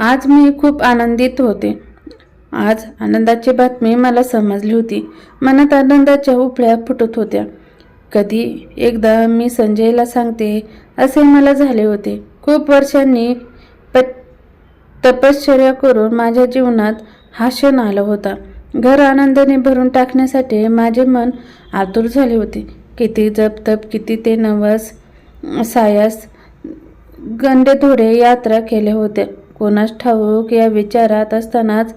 आज मी खूप आनंदित होते. आज आनंदाची बातमी मला समजली होती. मनात आनंदाच्या उपळ्या फुटत होत्या. कधी एकदा मी संजयला सांगते असे मला झाले होते. खूप वर्षांनी प तपश्चर्या करून माझ्या जीवनात हा क्षण आला होता. घर आनंदाने भरून टाकण्यासाठी माझे मन आतुर झाले होते. किती जप तप किती ते नवस सायास गंडे थोडे यात्रा केल्या होत्या. कोणास ठाऊक या विचारात असतानाच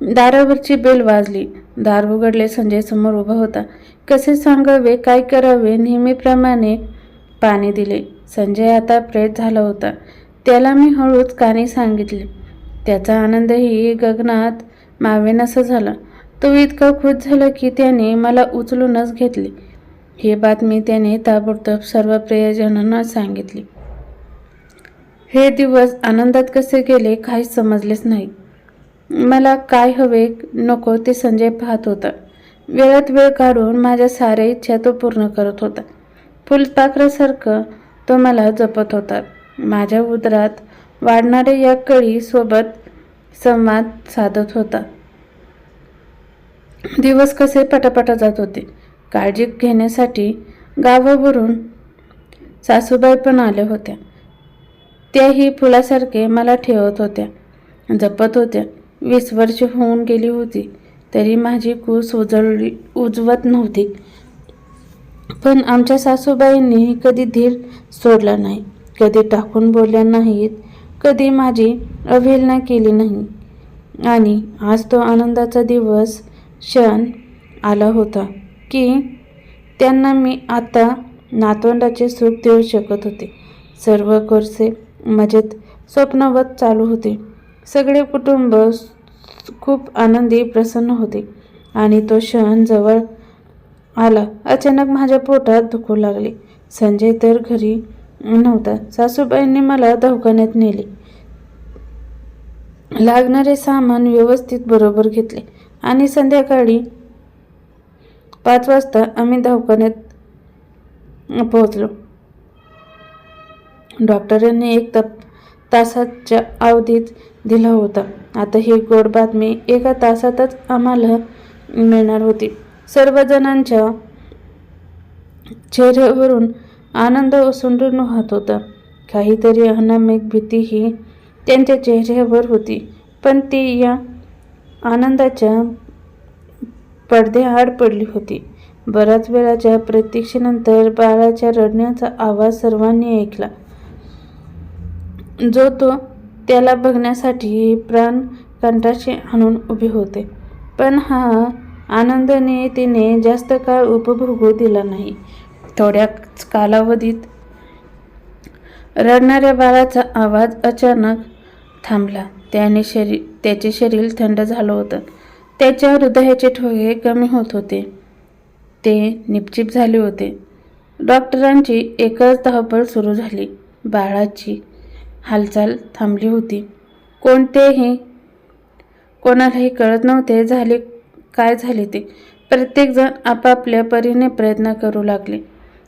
दारावरची बेल वाजली. दार उघडले संजय समोर उभा होता. कसे सांगावे काय करावे नेहमीप्रमाणे पाणी दिले. संजय आता प्रेत झाला होता. त्याला मी हळूच कानी सांगितले. त्याचा आनंदही गगनात मावेनासा झाला. तो इतका खुश झाला की त्याने मला उचलूनच घेतले. ही बातमी त्याने ताबडतोब सर्व प्रियजनांना सांगितली. हे दिवस आनंदात कसे गेले काहीच समजलेच नाही. मला काय हवे नको ते संजय पाहत होता. वेळात वेळ काढून माझ्या साऱ्या इच्छा तो पूर्ण करत होता. फुलपाखरासारखं तो मला जपत होता. माझ्या उदरात वाढणाऱ्या या कळीसोबत संवाद साधत होता. दिवस कसे पटापटा जात होते. काळजी घेण्यासाठी गावावरून सासूबाई पण आल्या होत्या. त्याही फुलासारखे मला ठेवत होत्या जपत होत्या वीस वर्ष होऊन गेली होती. तरी माझी कूस उजळली उजवत नव्हती. पण आमच्या सासूबाईंनी कधी धीर सोडला नाही. कधी टाकून बोलल्या नाहीत. कधी माझी अवहेलना केली नाही. आणि आज तो आनंदाचा दिवस क्षण आला होता की त्यांना मी आता नातवंडाचे सुख देऊ शकत होते. सर्व कोर्से मजेत स्वप्नवत चालू होते. सगळे कुटुंब खूप आनंदी प्रसन्न होते आणि तो क्षण जवळ आला. अचानक माझ्या पोटात दुखू लागले. संजय तर घरी नव्हता. सासूबाईंनी मला दवाखान्यात नेले. लागणारे सामान व्यवस्थित बरोबर घेतले आणि संध्याकाळी पाच वाजता आम्ही दवाखान्यात पोहोचलो. डॉक्टरांनी एक तप तासाच्या अवधीत दिला होता. आता ही गोड बातमी एका तासातच आम्हाला मिळणार होती. सर्वजणांच्या चेहऱ्यावरून आनंद ओसंडून वाहत होता. काहीतरी अनामिक भीतीही त्यांच्या चेहऱ्यावर होती पण ती या आनंदाच्या पडद्याआड पडली होती. बऱ्याच वेळाच्या प्रतीक्षेनंतर बाळाच्या रडण्याचा आवाज सर्वांनी ऐकला. जो तो त्याला बघण्यासाठी प्राण कंठाशी आणून उभे होते. पण हा आनंदाने तिने जास्त काळ उपभोगू दिला नाही. थोड्याच कालावधीत रडणाऱ्या बाळाचा आवाज अचानक थांबला. त्याने शरीर त्याचे शरीर थंड झालं होतं. त्याच्या हृदयाचे ठोके कमी होत होते. ते निपचिप झाले होते. डॉक्टरांची एकच धावपळ सुरू झाली. बाळाची हालचाल थांबली होती. कोणतेही कोणालाही कळत नव्हते झाले काय झाले ते. प्रत्येकजण आपापल्या परीने प्रयत्न करू लागले.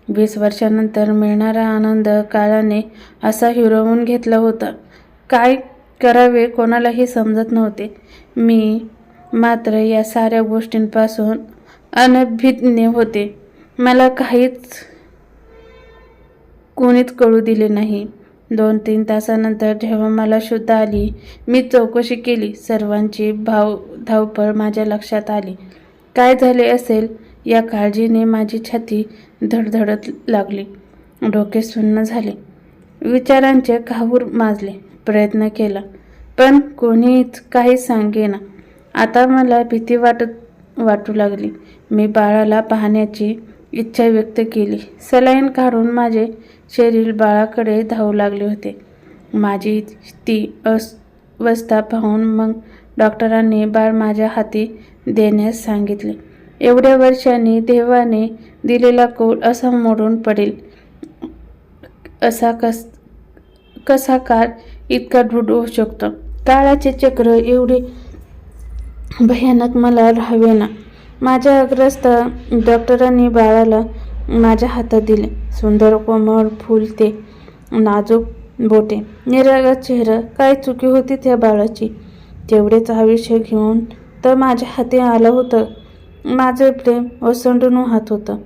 वीस वर्षानंतर मिळणारा आनंद काळाने असा हिरवून घेतला होता. काय करावे कोणालाही समजत नव्हते. मी मात्र या साऱ्या गोष्टींपासून अनभिज्ञ होते. मला काहीच कोणीच कळू दिले नाही. दोन तीन तासानंतर जेव्हा मला शुद्ध आली मी चौकशी केली. सर्वांची भाव धावपळ माझ्या लक्षात आली. काय झाले असेल? या काळजीने माझी छाती धडधडत लागली. डोके सुन्न झाले. विचारांचे घाऊर माजले. प्रयत्न केला. पण कोणीच काही सांगेना. आता मला भीती वाटत वाटू लागली. मी बाळाला पाहण्याची इच्छा व्यक्त केली. सलाईन काढून माझे शरीर बाळाकडे धावू लागले होते. माझी ती अवस्था पाहून मग डॉक्टरांनी बाळ माझ्या हाती देण्यास सांगितले. एवढ्या वर्षांनी देवाने दिलेला कोल असा मोडून पडेल. असा कस कसा काळ इतका दृढ होऊ शकतो? काळाचे चक्र एवढे भयानक मला राहावे ना. माझ्या अग्रस्त डॉक्टरांनी बाळाला माझ्या हातात दिले. सुंदर कोमळ फुल ते नाजूक बोटे. निरागा चेहरा. काय चुकी होती त्या बाळाची? तेवढेच आयुष्य घेऊन तर माझ्या हाती आलं होतं. माझं प्रेम ओसंडून हात होतं.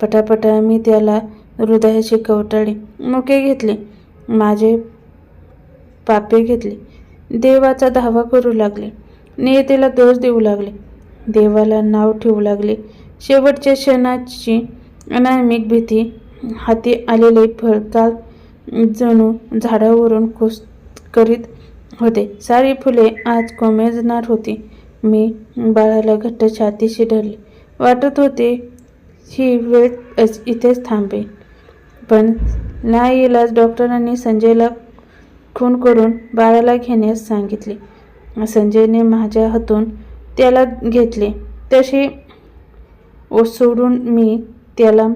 पटापटा मी त्याला हृदयाची कवटाळी मुके घेतले. माझे पापे घेतले. देवाचा धावा करू लागले. नेतेला दोष देऊ लागले. देवाला नाव ठेवू लागले. शेवटच्या क्षणाची अनामिक भीती. हाती आलेले फळकाल जणू झाडावरून कुस करीत होते. सारी फुले आज कोमेजणार होती. मी बाळाला घट्ट छातीशी धरले वाटत होते ही वेळ इथेच थांबेल. पण नाईलाज डॉक्टरांनी संजयला खून करून बाळाला घेण्यास सांगितले. संजयने माझ्या हातून त्याला घेतले. तसे सोडून मी त्याला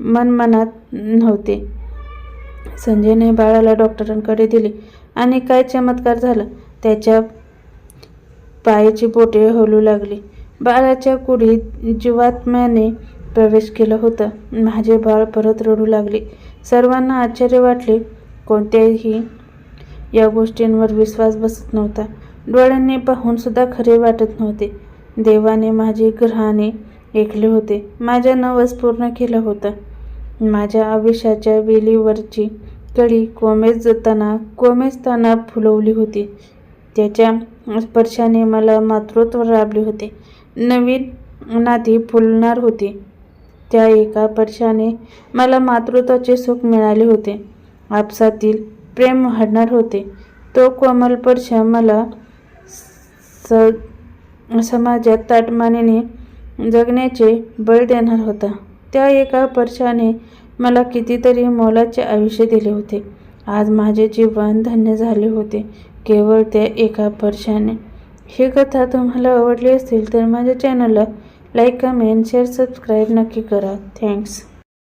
मनमनात नव्हते. संजयने बाळाला डॉक्टरांकडे दिले आणि काय चमत्कार झाला त्याच्या पायाची बोटे हलू लागली. बाळाच्या कुडीत जीवात्म्याने प्रवेश केला होता. माझे बाळ परत रडू लागले. सर्वांना आश्चर्य वाटले. कोणत्याही या गोष्टींवर विश्वास बसत नव्हता. डोळ्यांनी पाहून सुद्धा खरे वाटत नव्हते. देवाने माझे ग्रहाने ऐकले होते. माझ्या नवस पूर्ण केला होता. माझ्या आयुष्याच्या वेलीवरची कळी कोमेजताना कोमेजताना फुलवली होती. त्याच्या स्पर्शाने मला मातृत्व राबले होते. नवीन नाती फुलणार होती. त्या एका स्पर्शाने मला मातृत्वाचे सुख मिळाले होते. आपसातील प्रेम वाढणार होते. तो कोमल स्पर्श मला स समाजात ताटमानेने जगण्याचे बळ देणार होता. त्या एका पर्शाने मला कितीतरी मोलाचे आयुष्य दिले होते. आज माझे जीवन धन्य झाले होते. केवळ त्या एका पर्शाने ही कथा तुम्हाला आवडली असेल तर माझ्या चॅनलला लाईक कमेंट शेअर सबस्क्राईब नक्की करा. थँक्स